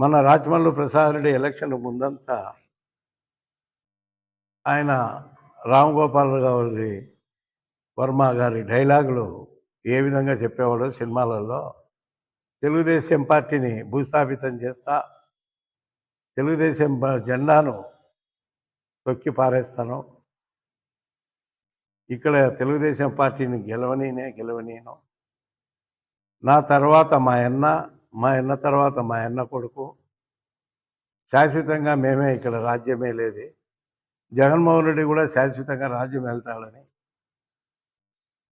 మన రాజమల్లు ప్రసాద్ రెడ్డి ఎలక్షన్ ముందంతా ఆయన రామ్ గోపాల్ గారి వర్మ గారి డైలాగులు ఏ విధంగా చెప్పేవాడో సినిమాలలో తెలుగుదేశం పార్టీని భూస్థాపితం చేస్తా తెలుగుదేశం జెండాను తొక్కి పారేస్తాను. ఇక్కడ తెలుగుదేశం పార్టీని గెలవనీనే గెలవనీను. నా తర్వాత మా అన్న మా అన్న తర్వాత మా అన్న కొడుకు. శాశ్వతంగా మేమే ఇక్కడ రాజ్యమే లేదు. జగన్మోహన్ రెడ్డి కూడా శాశ్వతంగా రాజ్యం వెళ్తాడని.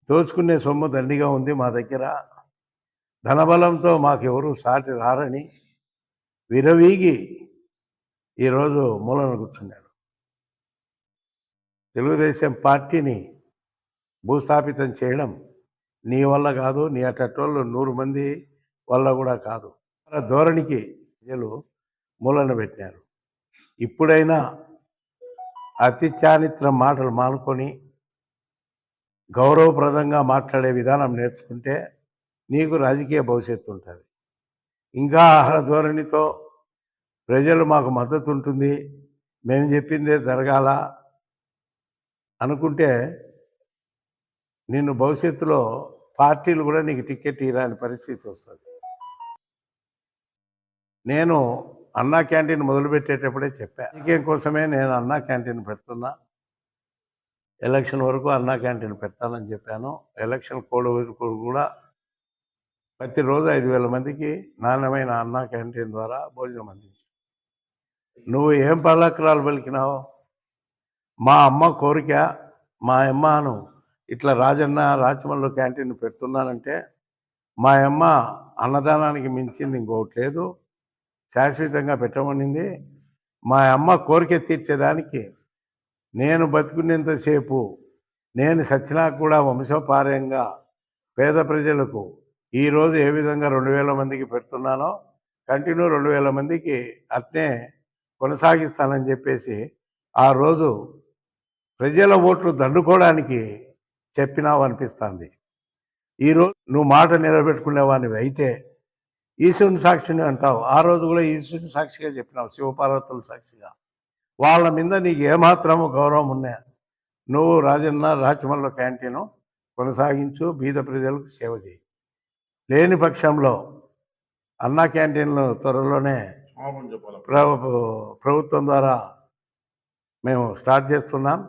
దోచుకునే సొమ్ము దండిగా ఉంది మా దగ్గర. ధనబలంతో మాకెవరూ సాటి రారని విరవీగి ఈరోజు మూలన కూర్చున్నాడు. తెలుగుదేశం పార్టీని భూస్థాపితం చేయడం నీ వల్ల కాదు నీ అట్టోళ్ళు నూరు మంది వల్ల కూడా కాదు. మన ధోరణికి ప్రజలు మూలన పెట్టినారు. ఇప్పుడైనా అతి చారిత్ర మాటలు మానుకొని గౌరవప్రదంగా మాట్లాడే విధానం నేర్చుకుంటే నీకు రాజకీయ భవిష్యత్తు ఉంటుంది. ఇంకా ఆహార ధోరణితో ప్రజలు మాకు మద్దతు ఉంటుంది. మేము చెప్పిందే జరగాల అనుకుంటే నిన్ను భవిష్యత్తులో పార్టీలు కూడా నీకు టికెట్ ఇరాని పరిస్థితి వస్తుంది. నేను అన్నా క్యాంటీన్ మొదలుపెట్టేటప్పుడే చెప్పా. రాజకీయం కోసమే నేను అన్నా క్యాంటీన్ పెడుతున్నా. ఎలక్షన్ వరకు అన్నా క్యాంటీన్ పెడతానని చెప్పాను. ఎలక్షన్ కోడ్ వరకు కూడా ప్రతిరోజు ఐదు వేల మందికి నాణ్యమైన అన్నా క్యాంటీన్ ద్వారా భోజనం అందించు. నువ్వు ఏం పల్లక్రాలు పలికినావు? మా అమ్మ కోరిక మా అమ్మను ఇట్లా రాజన్న రాచమల్లు క్యాంటీన్ పెడుతున్నానంటే మా అమ్మ అన్నదానానికి మించింది ఇంకొకటి లేదు. శాశ్వతంగా పెట్టమనింది. మా అమ్మ కోరిక తీర్చేదానికి నేను బతుకునేంతసేపు నేను సచ్చినా కూడా వంశపార్యంగా పేద ప్రజలకు ఈరోజు ఏ విధంగా రెండు వేల మందికి పెడుతున్నానో కంటిన్యూ రెండు వేల మందికి అట్నే కొనసాగిస్తానని చెప్పేసి ఆ రోజు ప్రజల ఓట్లు దండుకోవడానికి చెప్పినావు అనిపిస్తుంది ఈరోజు నువ్వు మాట నిలబెట్టుకునేవాడివి అయితే ఈశ్వరుని సాక్షిని అంటావు. ఆ రోజు కూడా ఈశ్వరుని సాక్షిగా చెప్పినావు శివపార్వతుల సాక్షిగా. వాళ్ళ మీద నీకు ఏమాత్రము గౌరవం ఉన్నా నువ్వు రాజన్న రాచమల్ల క్యాంటీను కొనసాగించు బీద ప్రజలకు సేవ చేయి. లేని పక్షంలో అన్నా క్యాంటీన్లు త్వరలోనే ప్రభుత్వం ద్వారా మేము స్టార్ట్ చేస్తున్నాం.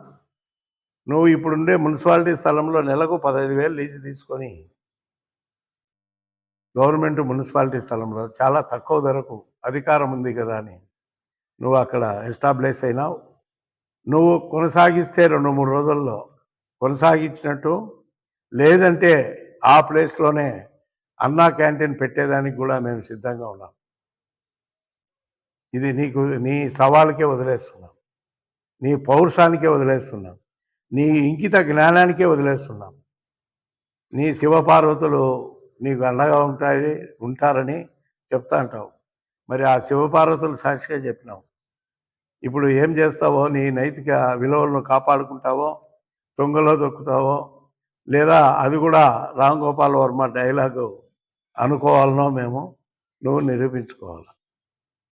నువ్వు ఇప్పుడుండే మున్సిపాలిటీ స్థలంలో నెలకు పదహైదు వేలు లీజు తీసుకొని గవర్నమెంట్ మున్సిపాలిటీ స్థలంలో చాలా తక్కువ ధరకు అధికారం ఉంది కదా అని. నువ్వు అక్కడ ఎస్టాబ్లిష్ అయినావు. నువ్వు కొనసాగిస్తే రెండు మూడు రోజుల్లో కొనసాగించినట్టు. లేదంటే ఆ ప్లేస్లోనే అన్నా క్యాంటీన్ పెట్టేదానికి కూడా మేము సిద్ధంగా ఉన్నాం. ఇది నీకు నీ సవాలుకే వదిలేస్తున్నాం. నీ పౌరుషానికే వదిలేస్తున్నాం. నీ ఇంకిత జ్ఞానానికే వదిలేస్తున్నాం. నీ శివపార్వతులు నీకు అండగా ఉంటాయి ఉంటారని చెప్తా అంటావు. మరి ఆ శివపార్వతులు సాక్షిగా చెప్పినావు. ఇప్పుడు ఏం చేస్తావో నీ నైతిక విలువలను కాపాడుకుంటావో తొంగలో దొక్కుతావో లేదా అది కూడా రామ్ గోపాల్ వర్మ డైలాగు అనుకోవాలనో మేము నువ్వు నిరూపించుకోవాలి?